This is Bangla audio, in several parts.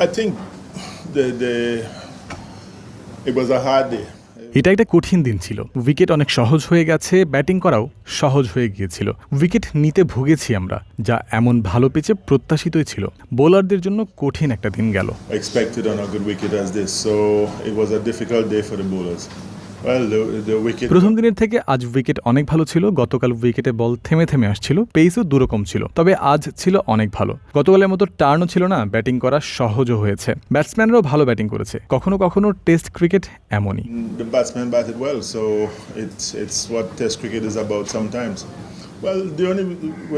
I think the the it was a hard day. এটা একটা কঠিন দিন ছিল। উইকেট অনেক সহজ হয়ে গেছে ব্যাটিং করাও সহজ হয়ে গিয়েছিল। উইকেট নিতে ভুগেছি আমরা যা এমন ভালো পিচে প্রত্যাশিতই ছিল। বোলারদের জন্য কঠিন একটা দিন গেল। প্রথম দিনের থেকে আজ উইকেট অনেক ভালো ছিল। গতকাল উইকেটে বল থেমে থেমে আসছিল। পেসও দুরকম ছিল। তবে আজ ছিল অনেক ভালো। গতকালের মতো টার্নও ছিল না। ব্যাটিং করা সহজও হয়েছে। ব্যাটসম্যানরাও ভালো ব্যাটিং করেছে। কখনো কখনো টেস্ট ক্রিকেট এমনই।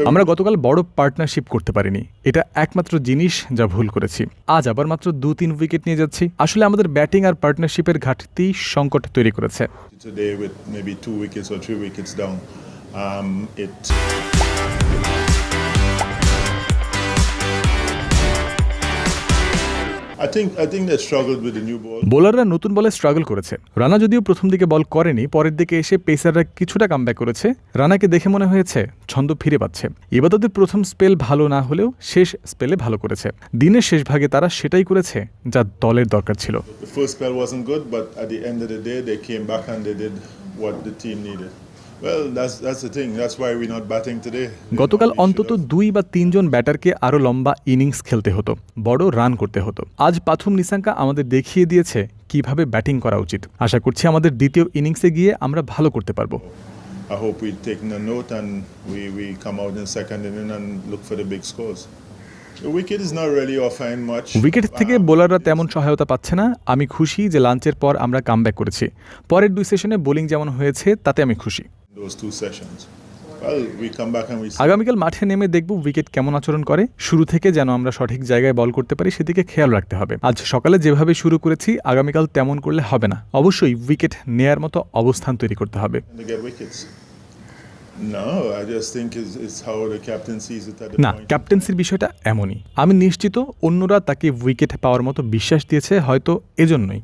আমরা গতকাল বড় পার্টনারশিপ করতে পারিনি। এটা একমাত্র জিনিস যা ভুল করেছি। আজ আবার মাত্র দু তিন উইকেট নিয়ে যাচ্ছি। আসলে আমাদের ব্যাটিং আর পার্টনারশিপের ঘাটতি সংকট তৈরি করেছে। Um, with বোলাররা নতুন বলে স্ট্রাগল করেছে। রানা যদিও প্রথম দিকে বল করেনি পরের দিকে এসে পেসাররা কিছুটা কামব্যাক করেছে। রানাকে দেখে মনে হয়েছে ছন্দ ফিরে পাচ্ছে। এবার তাদের প্রথম স্পেল ভালো না হলেও শেষ স্পেলে ভালো করেছে। দিনের শেষ ভাগে তারা সেটাই করেছে যা দলের দরকার ছিল। গতকাল অন্তত দুই বা তিনজন ব্যাটারকে আরও লম্বা ইনিংস খেলতে হতো বড় রান করতে হতো। আজ পাথুম নিশাঙ্কা আমাদের দেখিয়ে দিয়েছে কীভাবে ব্যাটিং করা উচিত। আশা করছি আমাদের দ্বিতীয় ইনিংসে গিয়ে আমরা ভালো করতে পারব। I hope we take the note and we, we come out in second inning and. Wicket থেকে Um, বোলাররা তেমন সহায়তা পাচ্ছে না। আমি খুশি যে লাঞ্চের পর আমরা কামব্যাক করেছি। পরের দুই সেশনে বোলিং যেমন হয়েছে তাতে আমি খুশি। আগামীকাল মাঠে নেমে দেখব উইকেট কেমন আচরণ করে। শুরু থেকে যেন আমরা সঠিক জায়গায় বল করতে পারি সেদিকে খেয়াল রাখতে হবে। আজ সকালে যেভাবে শুরু করেছি আগামীকাল তেমন করলে হবে না। অবশ্যই উইকেট নেয়ার মতো অবস্থান তৈরি করতে হবে। না. ক্যাপ্টেন্সির বিষয়টা এমনই। আমি নিশ্চিত অন্যরা তাকে উইকেট পাওয়ার মতো বিশ্বাস দিয়েছে হয়তো এজন্যই।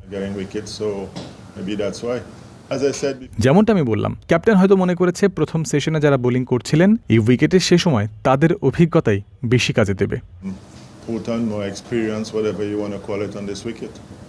যেমনটা আমি বললাম ক্যাপ্টেন হয়তো মনে করেছে প্রথম সেশনে যারা বোলিং করছিলেন এই উইকেটের সে সময় তাদের অভিজ্ঞতাই বেশি কাজে দেবে। Put on more experience, whatever you want to call it, on this wicket.